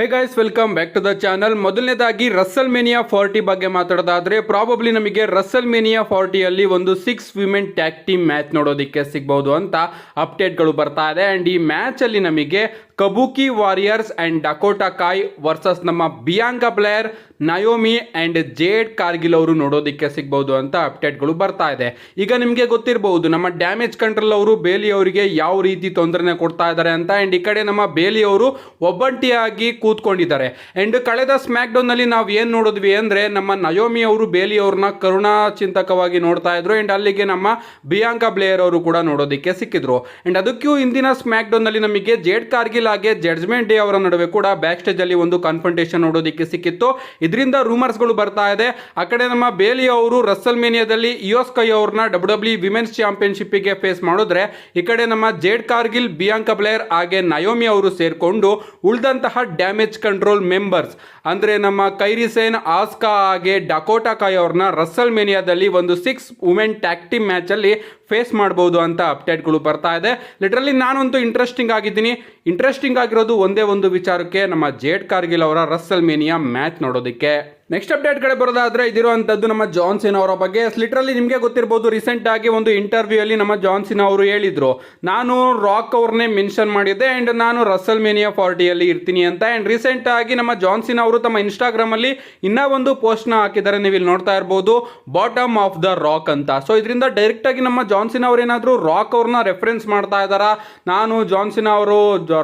Hey guys welcome back to the channel ಮೊದಲನೇದಾಗಿ WrestleMania forty ಬಗ್ಗೆ ಮಾತಾಡೋದಾದ್ರೆ probably ನಮಗೆ ರಸ್ಸಲ್ ಮೇನಿಯಾ ಫಾರ್ಟಿಯಲ್ಲಿ ಒಂದು six women tag team match ನೋಡೋದಕ್ಕೆ ಸಿಗ್ಬಹುದು ಅಂತ ಅಪ್ಡೇಟ್ಗಳು ಬರ್ತಾ ಇದೆ. ಆ್ಯಂಡ್ ಈ ಮ್ಯಾಚಲ್ಲಿ ನಮಗೆ Kabuki Warriors and Dakota Kai versus ನಮ್ಮ Bianca Belair Naomi and Jade Cargill ಅವರು ನೋಡೋದಕ್ಕೆ ಸಿಗ್ಬಹುದು ಅಂತ ಅಪ್ಡೇಟ್ಗಳು ಬರ್ತಾ ಇದೆ. ಈಗ ನಿಮಗೆ ಗೊತ್ತಿರಬಹುದು, ನಮ್ಮ ಡ್ಯಾಮೇಜ್ ಕಂಟ್ರೋಲ್ ಅವರು ಬೇಲಿ ಅವರಿಗೆ ಯಾವ ರೀತಿ ತೊಂದರೆನ ಕೊಡ್ತಾ ಇದ್ದಾರೆ ಅಂತ. ಆ್ಯಂಡ್ ಈ ಕಡೆ ನಮ್ಮ ಬೇಲಿ ಅವರು ಒಬ್ಬಂಟಿಯಾಗಿ ಕೂತ್ಕೊಂಡಿದ್ದಾರೆ. ಆ್ಯಂಡ್ ಕಳೆದ ಸ್ಮ್ಯಾಕ್ ಡೌನ್ನಲ್ಲಿ ನಾವು ಏನು ನೋಡಿದ್ವಿ ಅಂದರೆ ನಮ್ಮ ನಯೋಮಿ ಅವರು ಬೇಲಿ ಅವ್ರನ್ನ ಕರುಣಾ ಚಿಂತಕವಾಗಿ ನೋಡ್ತಾ ಇದ್ರು. ಆ್ಯಂಡ್ ಅಲ್ಲಿಗೆ ನಮ್ಮ ಬಿಯಾಂಕಾ ಬ್ಲೇಯರ್ ಅವರು ಕೂಡ ನೋಡೋದಕ್ಕೆ ಸಿಕ್ಕಿದ್ರು. ಆ್ಯಂಡ್ ಅದಕ್ಕೂ ಇಂದಿನ ಸ್ಮ್ಯಾಕ್ ಡೌನ್ನಲ್ಲಿ ನಮಗೆ ಜೇಡ್ ಕಾರ್ಗಿಲ್ ಹಾಗೆ ಜಡ್ಜ್ಮೆಂಟ್ ಡೇ ಅವರ ನಡುವೆ ಕೂಡ ಬ್ಯಾಕ್ ಸ್ಟೇಜ್ ಅಲ್ಲಿ ಒಂದು ಕಾನ್ಫಂಟೇಷನ್ ನೋಡೋದಕ್ಕೆ ಸಿಕ್ಕಿತ್ತು. ಇದರಿಂದ ರೂಮರ್ಸ್ಗಳು ಬರ್ತಾ ಇದೆ. ಆ ಕಡೆ ನಮ್ಮ ಬೇಲಿ ಅವರು ರಸಲ್ ಮೇನಿಯಾದಲ್ಲಿ ಇಯೋಸ್ ಕೈ ಅವ್ರನ್ನ ಡಬ್ಲ್ಯೂ ಡಬ್ಲ್ಯೂ ವಿಮೆನ್ಸ್ ಚಾಂಪಿಯನ್ಶಿಪ್ಪಿಗೆ ಫೇಸ್ ಮಾಡಿದ್ರೆ, ಈ ಕಡೆ ನಮ್ಮ ಜೇಡ್ ಕಾರ್ಗಿಲ್ ಬಿಯಾಂಕಾ ಬ್ಲೇಯರ್ ಹಾಗೆ ನಯೋಮಿ ಅವರು ಸೇರಿಕೊಂಡು ಉಳಿದಂತಹ ಡ್ಯಾಮೇಜ್ ಕಂಟ್ರೋಲ್ ಮೆಂಬರ್ಸ್ ಅಂದರೆ ನಮ್ಮ ಕೈರಿಸೇನ್ ಆಸ್ಕಾ ಹಾಗೆ ಡಕೋಟಾ ಕಾಯ್ ಅವ್ರನ್ನ ರಸ್ಸಲ್ ಮೇನಿಯಾದಲ್ಲಿ ಒಂದು ಸಿಕ್ಸ್ ವುಮೆನ್ ಟ್ಯಾಕ್ಟಿವ್ ಮ್ಯಾಚಲ್ಲಿ ಫೇಸ್ ಮಾಡ್ಬೋದು ಅಂತ ಅಪ್ಡೇಟ್ಗಳು ಬರ್ತಾ ಇದೆ. ಲಿಟ್ರಲಿ ನಾನಂತೂ ಇಂಟ್ರೆಸ್ಟಿಂಗ್ ಆಗಿದ್ದೀನಿ. ಇಂಟ್ರೆಸ್ಟಿಂಗ್ ಆಗಿರೋದು ಒಂದೇ ಒಂದು ವಿಚಾರಕ್ಕೆ ನಮ್ಮ ಜೇಡ್ ಕಾರ್ಗಿಲ್ ಅವರ ರಸ್ಸಲ್ ಮೇನಿಯಾ ಮ್ಯಾಚ್ ನೋಡೋದಕ್ಕೆ. ನೆಕ್ಸ್ಟ್ ಅಪ್ಡೇಟ್ ಕಡೆ ಬರೋದಾದ್ರೆ ಇದಿರುವಂತದ್ದು ನಮ್ಮ ಜಾನ್ಸಿನ್ ಅವರ ಬಗ್ಗೆ. ಲಿಟ್ರಲಿ ನಿಮಗೆ ಗೊತ್ತಿರಬಹುದು ರೀಸೆಂಟ್ ಆಗಿ ಒಂದು ಇಂಟರ್ವ್ಯೂ ಅಲ್ಲಿ ನಮ್ಮ ಜಾನ್ಸಿನ್ ಅವರು ಹೇಳಿದ್ರು. ನಾನು ರಾಕ್ ಅವ್ರನ್ನೇ ಮೆನ್ಷನ್ ಮಾಡಿದ್ದೆ ಆ್ಯಂಡ್ ನಾನು ರಸಲ್ ಮೇನಿಯಾ ಫಾರ್ಟಿಯಲ್ಲಿ ಇರ್ತೀನಿ ಅಂತ. ಆ್ಯಂಡ್ ರೀಸೆಂಟ್ ಆಗಿ ನಮ್ಮ ಜಾನ್ಸಿನ್ ಅವರು ತಮ್ಮ ಇನ್ಸ್ಟಾಗ್ರಾಮಲ್ಲಿ ಇನ್ನೂ ಒಂದು ಪೋಸ್ಟ್ನ ಹಾಕಿದ್ದಾರೆ. ನೀವು ಇಲ್ಲಿ ನೋಡ್ತಾ ಇರಬಹುದು ಬಾಟಮ್ ಆಫ್ ದ ರಾಕ್ ಅಂತ. ಸೊ ಇದರಿಂದ ಡೈರೆಕ್ಟ್ ಆಗಿ ನಮ್ಮ ಜಾನ್ಸಿನ್ ಅವರು ಏನಾದರೂ ರಾಕ್ ಅವ್ರನ್ನ ರೆಫರೆನ್ಸ್ ಮಾಡ್ತಾ ಇದ್ದಾರಾ? ನಾನು ಜಾನ್ಸಿನ್ ಅವರು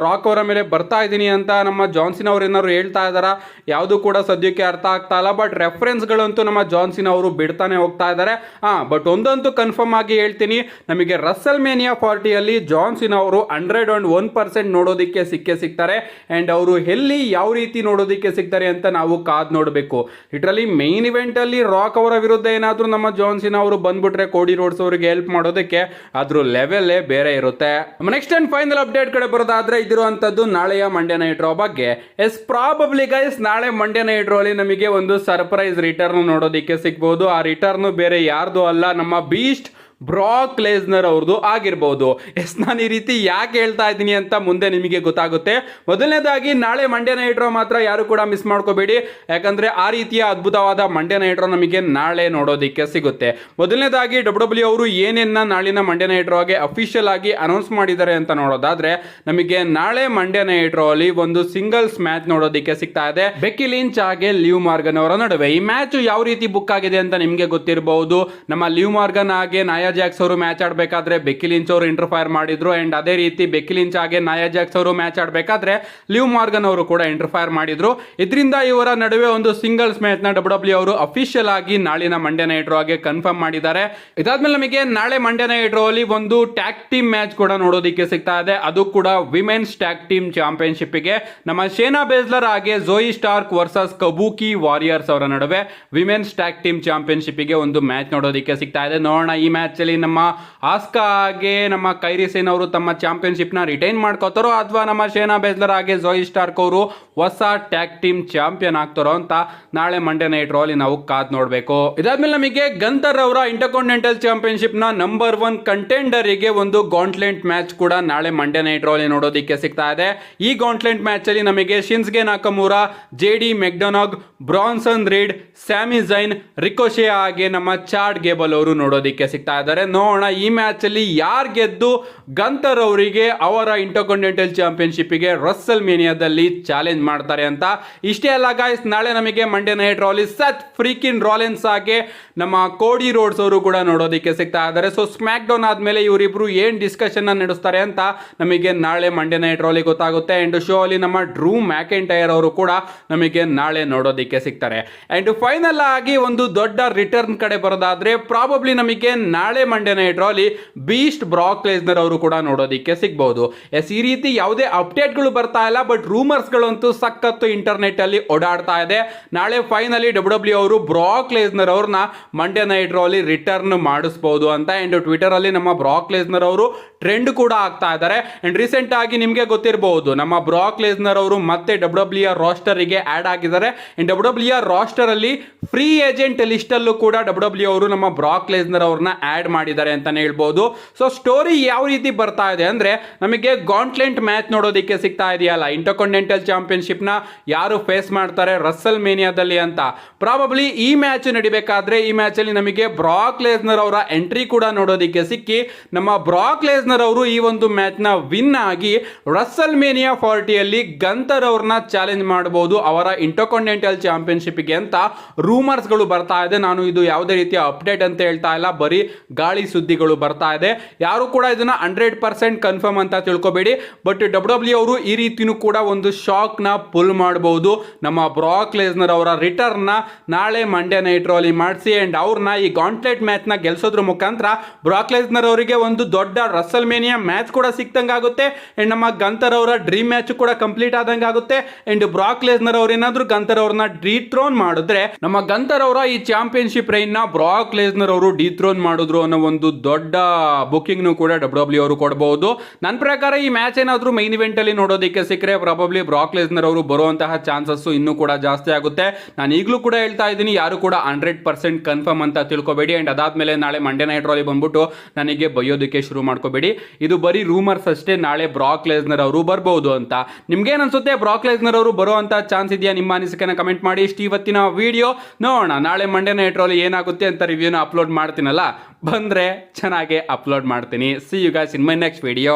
ರಾಕ್ ಅವರ ಮೇಲೆ ಬರ್ತಾ ಇದ್ದೀನಿ ಅಂತ ನಮ್ಮ ಜಾನ್ಸಿನ್ ಅವರು ಏನಾದ್ರು ಹೇಳ್ತಾ ಇದ್ದಾರಾ? ಯಾವುದು ಕೂಡ ಸದ್ಯಕ್ಕೆ ಅರ್ಥ ಆಗ್ತಾ ಇಲ್ಲ ಬಟ್ ರೆಫರೆನ್ಸ್ಗಳಂತೂ ನಮ್ಮ ಜಾನ್ಸಿನ್ ಅವರು ಬಿಡ್ತಾನೆ ಹೋಗ್ತಾ ಇದ್ದಾರೆ. ಹಾ ಬಟ್ ಒಂದಂತೂ ಕನ್ಫರ್ಮ್ ಆಗಿ ಹೇಳ್ತೀನಿ. ನಮಗೆ ರಸಲ್ ಮೇನಿಯಾ ಫಾರ್ಟಿಯಲ್ಲಿ ಜಾನ್ಸಿನ್ ಅವರು ಹಂಡ್ರೆಡ್ ಅಂಡ್ ಒನ್ ಪರ್ಸೆಂಟ್ ನೋಡೋದಕ್ಕೆ ಸಿಕ್ಕೇ ಸಿಗ್ತಾರೆ. ಆ್ಯಂಡ್ ಅವರು ಎಲ್ಲಿ ಯಾವ ರೀತಿ ನೋಡೋದಕ್ಕೆ ಸಿಗ್ತಾರೆ ಅಂತ ನಾವು ಕಾದ್ ನೋಡಬೇಕು. ಇದರಲ್ಲಿ ಮೇನ್ ಇವೆಂಟಲ್ಲಿ ರಾಕ್ ಅವರ ವಿರುದ್ಧ ಏನಾದರೂ ನಮ್ಮ ಜಾನ್ಸಿನ್ ಅವರು ಬಂದ್ಬಿಟ್ರೆ ಕೋಡಿ ರೋಡ್ಸ್ ಅವರಿಗೆ ಹೆಲ್ಪ್ ಮಾಡೋದಕ್ಕೆ ಅದ್ರ ಲೆವೆಲ್ಲೇ ಬೇರೆ ಇರುತ್ತೆ. ನೆಕ್ಸ್ಟ್ ಅಂಡ್ ಫೈನಲ್ ಅಪ್ಡೇಟ್ ಕಡೆ ಬರೋದಾದ್ರೆ ಇದಿರುವಂತದ್ದು ನಾಳೆಯ ಮಂಡ್ಯ ನೈಟ್ ರೋ ಬಗ್ಗೆ. ಎಸ್ ಪ್ರಾಬಬ್ಲಿ ಗೈಸ್ ನಾಳೆ ಮಂಡ್ಯ ನೈಟ್ ರೋ ಅಲ್ಲಿ ನಮಗೆ ಒಂದು ಸರ್ಪ್ರೈಸ್ ರಿಟರ್ನ್ ನೋಡೋದಕ್ಕೆ ಸಿಗ್ಬೋದು. ಆ ರಿಟರ್ನ್ ಬೇರೆ ಯಾರ್ದು ಅಲ್ಲ. ನಮ್ಮ ಬೀಸ್ಟ್ ಬ್ರಾಕ್ ಲೇಸ್ನರ್ ಅವ್ರದ್ದು ಆಗಿರ್ಬೋದು. ಎಸ್, ನಾನು ಈ ರೀತಿ ಯಾಕೆ ಹೇಳ್ತಾ ಇದ್ದೀನಿ ಅಂತ ಮುಂದೆ ನಿಮಗೆ ಗೊತ್ತಾಗುತ್ತೆ. ಮೊದಲನೇದಾಗಿ, ನಾಳೆ ಮಂಡ್ಯ ನೈಟ್ರೋ ಮಾತ್ರ ಯಾರು ಕೂಡ ಮಿಸ್ ಮಾಡ್ಕೋಬೇಡಿ. ಯಾಕಂದ್ರೆ ಆ ರೀತಿಯ ಅದ್ಭುತವಾದ ಮಂಡ್ಯ ನೈಟ್ರೋ ನಮಗೆ ನಾಳೆ ನೋಡೋದಿಕ್ಕೆ ಸಿಗುತ್ತೆ. ಮೊದಲನೇದಾಗಿ ಡಬ್ಲ್ಯೂ ಡಬ್ಲ್ಯೂ ಅವರು ಏನೇನ ನಾಳಿನ ಮಂಡ್ಯ ನೈಟ್ರೋಗೆ ಅಫಿಷಿಯಲ್ ಆಗಿ ಅನೌನ್ಸ್ ಮಾಡಿದ್ದಾರೆ ಅಂತ ನೋಡೋದಾದ್ರೆ, ನಮಗೆ ನಾಳೆ ಮಂಡ್ಯ ನೈಟ್ರೋ ಅಲ್ಲಿ ಒಂದು ಸಿಂಗಲ್ಸ್ ಮ್ಯಾಚ್ ನೋಡೋದಿಕ್ಕೆ ಸಿಗ್ತಾ ಇದೆ. ಬೆಕ್ಕಿ ಲಿಂಚ್ ಹಾಗೆ ಲಿವ್ ಮಾರ್ಗನ್ ಅವರ ನಡುವೆ ಈ ಮ್ಯಾಚ್ ಯಾವ ರೀತಿ ಬುಕ್ ಆಗಿದೆ ಅಂತ ನಿಮಗೆ ಗೊತ್ತಿರಬಹುದು ನಮ್ಮ ಲಿವ್ ಮಾರ್ಗನ್ ಹಾಗೆ ನಾಯಾ ಜಾಕ್ಸ್ ಅವರು ಮ್ಯಾಚ್ ಆಡಬೇಕಾದ್ರೆ ಬೆಕ್ಕಿಲಿಂಚ್ ಅವರು ಇಂಟರ್ಫೈರ್ ಮಾಡಿದ್ರು. ಅಂಡ್ ಅದೇ ರೀತಿ ಬೆಕ್ಕಿಲಿಂಚ್ ಹಾಗೆ ನಾಯಾ ಜಾಕ್ಸ್ ಅವರು ಮ್ಯಾಚ್ ಆಡಬೇಕಾದ್ರೆ ಲಿವ್ ಮಾರ್ಗನ್ ಅವರು ಕೂಡ ಇಂಟರ್ಫೈರ್ ಮಾಡಿದ್ರು. ಇದರಿಂದ ಇವರ ನಡುವೆ ಒಂದು ಸಿಂಗಲ್ಸ್ ಮ್ಯಾಚ್ನ ಡಬ್ಲ್ಯೂ ಡಬ್ಲ್ಯೂ ಅವರು ಅಫಿಷಿಯಲ್ ಆಗಿ ನಾಳಿನ ಮಂಡ್ಯ ನೈಟ್ ರೋ ಆಗಿ ಕನ್ಫರ್ಮ್ ಮಾಡಿದ್ದಾರೆ. ಇದಾದ್ಮೇಲೆ ನಮಗೆ ನಾಳೆ ಮಂಡ್ಯ ನೈಟ್ ರೋ ಅಲ್ಲಿ ಒಂದು ಟ್ಯಾಗ್ ಟೀಮ್ ಮ್ಯಾಚ್ ಕೂಡ ನೋಡೋದಕ್ಕೆ ಸಿಗ್ತಾ ಇದೆ. ಅದು ಕೂಡ ವಿಮೆನ್ಸ್ ಟ್ಯಾಗ್ ಟೀಮ್ ಚಾಂಪಿಯನ್ಶಿಪ್ಗೆ. ನಮ್ಮ ಶೇನಾ ಬೇಸ್ಲರ್ ಹಾಗೆ Zoey Stark versus Kabuki Warriors ಅವರ ನಡುವೆ ವಿಮೆನ್ಸ್ ಟ್ಯಾಗ್ ಟೀಮ್ ಚಾಂಪಿಯನ್ಶಿಪ್ಗೆ ಒಂದು ಮ್ಯಾಚ್ ನೋಡೋದಕ್ಕೆ ಸಿಗ್ತಾ ಇದೆ. ನೋಡೋಣ ಈ ಮ್ಯಾಚ್ ಅಲ್ಲಿ ನಮ್ಮ ಆಸ್ಕಾ ಹಾಗೆ ನಮ್ಮ ಕೈರಿ ಸೇನ್ ಅವರು ತಮ್ಮ ಚಾಂಪಿಯನ್ಶಿಪ್ನ ರಿಟೈನ್ ಮಾಡ್ಕೋತಾರೋ ಅಥವಾ ನಮ್ಮ ಶೇನಾ ಬೇಸ್ಲರ್ ಹಾಗೆ ಜೋಯಿ ಸ್ಟಾರ್ಕ್ ಅವರು ಹೊಸ ಟ್ಯಾಗ್ ಟೀಮ್ ಚಾಂಪಿಯನ್ ಆಗ್ತಾರೋ ಅಂತ ನಾಳೆ ಮಂಡೇ ನೈಟ್ ರೋಲಿ ನಾವು ಕಾದ್ ನೋಡಬೇಕು. ಇದಾದ್ಮೇಲೆ ನಮಗೆ ಗಂತರ್ ಅವರ ಇಂಟರ್ಕಾಂಟಿನೆಂಟಲ್ನ ನಂಬರ್ ಒನ್ ಕಂಟೆಂಡರ್ಗೆ ಒಂದು ಗಾಂಟ್ಲೆಂಟ್ ಮ್ಯಾಚ್ ಕೂಡ ನಾಳೆ ಮಂಡೇ ನೈಟ್ ರೋಲಿ ನೋಡೋದಕ್ಕೆ ಸಿಗ್ತಾ ಇದೆ. ಈ ಗಾಂಟ್ಲೆಂಟ್ ಮ್ಯಾಚ್ ಅಲ್ಲಿ ನಮಗೆ Shinsuke Nakamura J D McDonagh Bronson Reed Sami Zayn Ricochet ಹಾಗೆ ನಮ್ಮ ಚಾರ್ಡ್ ಗೇಬಲ್ ಅವರು ನೋಡೋದಕ್ಕೆ ಸಿಗ್ತಾ ಇದ್ದಾರೆ ನೋಡೋಣ, ಈ ಮ್ಯಾಚ್ ಅಲ್ಲಿ ಯಾರು ಗೆದ್ದು ಗಂತರ್ ಅವರಿಗೆ ಅವರ ಇಂಟರ್ಕಾಂಟಿನೆಂಟಲ್ ಚಾಂಪಿಯನ್ಶಿಪ್ಗೆ ರಸ್ಸಲ್ ಮೇನಿಯಾದಲ್ಲಿ ಚಾಲೆಂಜ್ ಮಾಡ್ತಾರೆ ಅಂತ. ಇಷ್ಟೇ ಅಲ್ಲ ಗಾಯ್ಸ್ ನಾಳೆ ನಮಗೆ Monday night Raw Seth freakin Rollins ಆಗಿ ನಮ್ಮ ಕೋಡಿ ರೋಡ್ಸ್ ಅವರು ಕೂಡ ನೋಡೋದಕ್ಕೆ ಸಿಗ್ತಾ ಇದ್ದಾರೆ. ಸೊ ಸ್ಮ್ಯಾಕ್ ಡೌನ್ ಆದ್ಮೇಲೆ ಇವರಿಬ್ರು ಏನ್ ಡಿಸ್ಕಷನ್ ನಡೆಸ್ತಾರೆ ಅಂತ ನಮಗೆ ನಾಳೆ ಮಂಡ್ಯ ನೈಟ್ ರಾಲಿ ಗೊತ್ತಾಗುತ್ತೆ. ಅಂಡ್ ಶೋ ಅಲ್ಲಿ ನಮ್ಮ ಡ್ರೂ ಮ್ಯಾಕೆಂಟೈರ್ ಅವರು ಕೂಡ ನಮಗೆ ನಾಳೆ ನೋಡೋದಕ್ಕೆ ಸಿಗ್ತಾರೆ. ಅಂಡ್ ಫೈನಲ್ ಆಗಿ ಒಂದು ದೊಡ್ಡ ರಿಟರ್ನ್ ಕಡೆ ಬರೋದಾದ್ರೆ ಪ್ರಾಬಬ್ಲಿ ನಮಗೆ ನಾಳೆ Monday night Raw beast Brock Lesnar ಅವರು ಕೂಡ ನೋಡೋದಕ್ಕೆ ಸಿಗ್ಬಹುದು ಎಸ್, ಈ ರೀತಿ ಯಾವುದೇ ಅಪ್ಡೇಟ್ಗಳು ಬರ್ತಾ ಇಲ್ಲ, ಬಟ್ ರೂಮರ್ಸ್ಗಳಂತೂ ಸಖತ್ತು ಇಂಟರ್ನೆಟ್ ಅಲ್ಲಿ ಓಡಾಡ್ತಾ ಇದೆ. ನಾಳೆ ಫೈನಲಿ ಡಬ್ಲ್ಯೂ ಡಬ್ಲ್ಯೂ ಅವರು ಬ್ರಾಕ್ ಲೇಸ್ನರ್ ಅವ್ರನ್ನ ಮಂಡ್ಯ ನೈಟ್ ಅಲ್ಲಿ ರಿಟರ್ನ್ ಮಾಡಿಸ್ಬೋದು ಅಂತ ಅಂಡ್ ಟ್ವಿಟರ್ ಅಲ್ಲಿ ನಮ್ಮ ಬ್ರಾಕ್ ಲೇಸ್ನರ್ ಅವರು ಟ್ರೆಂಡ್ ಕೂಡ ಆಗ್ತಾ ಇದ್ದಾರೆ. ಅಂಡ್ ರೀಸೆಂಟ್ ಆಗಿ ನಿಮಗೆ ಗೊತ್ತಿರಬಹುದು ನಮ್ಮ ಬ್ರಾಕ್ ಲೇಸ್ನರ್ ಅವರು ಮತ್ತೆ ಡಬ್ಲ್ಯೂ ಡಬ್ಲ್ಯೂ ರಾಸ್ಟರಿಗೆ ಆಡ್ ಆಗಿದ್ದಾರೆ. ಅಂಡ್ ಡಬ್ಲ್ಯೂ ಡಬ್ಲ್ಯೂ ರಾಸ್ಟರ್ ಅಲ್ಲಿ ಫ್ರೀ ಏಜೆಂಟ್ ಲಿಸ್ಟ್ ಅಲ್ಲೂ ಕೂಡ ಡಬ್ಲ್ಯೂ ಡಬ್ಲ್ಯೂ ಅವರು ನಮ್ಮ ಬ್ರಾಕ್ ಲೇಸ್ನರ್ ಅವ್ರನ್ನ ಆಡ್ ಮಾಡಿದ್ದಾರೆ ಅಂತಾನೆ ಹೇಳ್ಬೋದು. ಸೊ ಸ್ಟೋರಿ ಯಾವ ರೀತಿ ಬರ್ತಾ ಇದೆ ಅಂದ್ರೆ ನಮಗೆ ಗಾಂಟ್ಲೆಂಟ್ ಮ್ಯಾಚ್ ನೋಡೋದಕ್ಕೆ ಸಿಗ್ತಾ ಇದೆಯಲ್ಲ? ಇಂಟರ್ಕಾಂಟಿನೆಂಟಲ್ ಚಾಂಪಿಯನ್ಶಿಪ್ನ ಯಾರು ಫೇಸ್ ಮಾಡ್ತಾರೆ? ರಸ್ಸಲ್ ಮೇನಿಯಾದಲ್ಲಿ ಅಂತ. ಪ್ರಾಬಬ್ಲಿ ಈ ಮ್ಯಾಚ್ ನಡಿಬೇಕಾದ್ರೆ ಈ ಮ್ಯಾಚ್ ಅಲ್ಲಿ ನಮಗೆ ಬ್ರಾಕ್ ಲೇಸ್ನರ್ ಅವರ ಎಂಟ್ರಿ ಕೂಡ ನೋಡೋದಕ್ಕೆ ಸಿಕ್ಕಿ, ನಮ್ಮ ಬ್ರಾಕ್ ಲೇಸ್ನರ್ ಅವರು ಈ ಒಂದು ಮ್ಯಾಚ್ನ ವಿನ್ ಆಗಿ ರಸ್ಸಲ್ ಮೇನಿಯಾ ಫಾರ್ಟಿಯಲ್ಲಿ ಗಂತರ್ ಅವ್ರನ್ನ ಚಾಲೆಂಜ್ ಮಾಡಬಹುದು ಅವರ ಇಂಟರ್ಕಾಂಟಿನೆಂಟಲ್ ಚಾಂಪಿಯನ್ಶಿಪ್ಗೆ ಅಂತ ರೂಮರ್ಸ್ಗಳು ಬರ್ತಾ ಇದೆ. ನಾನು ಇದು ಯಾವುದೇ ರೀತಿಯ ಅಪ್ಡೇಟ್ ಅಂತ ಹೇಳ್ತಾ ಇಲ್ಲ. ಬರೀ ಗಾಳಿ ಸುದ್ದಿಗಳು ಬರ್ತಾ ಇದೆ. ಯಾರು ಕೂಡ ಇದನ್ನ ಹಂಡ್ರೆಡ್ ಪರ್ಸೆಂಟ್ ಕನ್ಫರ್ಮ್ ಅಂತ ತಿಳ್ಕೊಬೇಡಿ. ಬಟ್ ಡಬ್ಲ್ಯೂ ಡಬ್ಲ್ಯೂ ಅವರು ಈ ರೀತಿನೂ ಕೂಡ ಒಂದು ಶಾಕ್ನ ಪುಲ್ ಮಾಡಬಹುದು ನಮ್ಮ ಬ್ರಾಕ್ ಲೇಸ್ನರ್ ಅವರ ರಿಟರ್ನ್ ನಾಳೆ ಮಂಡ್ಯ ನೈಟ್ ರೋಲಿ ಮಾಡಿಸಿ ಅಂಡ್ ಅವ್ರನ್ನ ಈ ಗಾಂಟ್ಲೆಟ್ ಮ್ಯಾಚ್ನ ಗೆಲ್ಸೋದ್ರ ಮುಖಾಂತರ ಬ್ರಾಕ್ ಲೇಸ್ನರ್ ಅವರಿಗೆ ಒಂದು ದೊಡ್ಡ ರಸಲ್ ಮೇನಿಯಾ ಮ್ಯಾಚ್ ಕೂಡ ಸಿಕ್ತಂಗಾಗುತ್ತೆ ಅಂಡ್ ನಮ್ಮ ಗಂತರ್ ಅವರ ಡ್ರೀಮ್ ಮ್ಯಾಚ್ ಕೂಡ ಕಂಪ್ಲೀಟ್ ಆದಂಗೆ ಆಗುತ್ತೆ. ಅಂಡ್ ಬ್ರಾಕ್ ಲೇಸ್ನರ್ ಅವ್ರು ಏನಾದ್ರು ಗಂತರ್ ಅವ್ರನ್ನ ಡಿಥ್ರೋನ್ ಮಾಡಿದ್ರೆ ನಮ್ಮ ಗಂತರ್ ಅವರ ಈ ಚಾಂಪಿಯನ್ಶಿಪ್ ರೈನ್ನ ಬ್ರಾಕ್ ಲೇಸ್ನರ್ ಅವರು ಡಿಥ್ರೋನ್ ಮಾಡಿದ್ರು ಅನ್ನೋ ಒಂದು ದೊಡ್ಡ ಬುಕಿಂಗ್ ನು ಕೂಡ ಡಬ್ಲ್ಯೂ ಡಬ್ಲ್ಯೂ ಅವರು ಕೊಡಬಹುದು ನನ್ನ ಪ್ರಕಾರ ಈ ಮ್ಯಾಚ್ ಏನಾದರೂ ಮೈನ್ ಇವೆಂಟ್ ಅಲ್ಲಿ ನೋಡೋದಕ್ಕೆ ಸಿಕ್ಕರೆ ಪ್ರಾಬಬ್ಲಿ ಬ್ರಾಕ್ ಲೇಸ್ನರ್ ಅವರು ಬರುವಂತಹ ಚಾನ್ಸಸ್ ಇನ್ನೂ ಕೂಡ ಜಾಸ್ತಿ ಆಗುತ್ತೆ. ನಾನು ಈಗಲೂ ಕೂಡ ಹೇಳ್ತಾ ಇದ್ದೀನಿ, ಯಾರು ಕೂಡ ಹಂಡ್ರೆಡ್ ಪರ್ಸೆಂಟ್ ಕನ್ಫರ್ಮ್ ಅಂತ ತಿಳ್ಕೊಬೇಡಿ. ಅಂಡ್ ಅದಾದ್ಮೇಲೆ ನಾಳೆ ಮಂಡೆ ನೈಟ್ ರಲ್ಲಿ ಬಂದ್ಬಿಟ್ಟು ನನಗೆ ಬಯ್ಯೋದಕ್ಕೆ ಶುರು ಮಾಡ್ಕೋಬೇಡಿ. ಇದು ಬರೀ ರೂಮರ್ಸ್ ಅಷ್ಟೇ, ನಾಳೆ ಬ್ರಾಕ್ ಲೇಸ್ನರ್ ಅವರು ಬರಬಹುದು ಅಂತ. ನಿಮ್ಗೇನ್ ಅನ್ಸುತ್ತೆ ಬ್ರಾಕ್ ಲೇಸ್ನರ್ ಅವರು ಬರುವಂತ ಚಾನ್ಸ್ ಇದೆಯಾ? ನಿಮ್ಮ ಅನಿಸಿಕೆನ ಕಮೆಂಟ್ ಮಾಡಿ. ಇಷ್ಟು ಇವತ್ತಿನ ವಿಡಿಯೋ ನೋಡೋಣ, ನಾಳೆ ಮಂಡೆ ನೈಟ್ ರಲ್ಲಿ ಏನಾಗುತ್ತೆ ಅಂತ ರಿವ್ಯೂನ ಅಪ್ಲೋಡ್ ಮಾಡ್ತೀನಲ್ಲ? ಬಂದ್ರೆ ಚೆನ್ನಾಗಿ ಅಪ್ಲೋಡ್ ಮಾಡ್ತೀನಿ. See you guys in my next video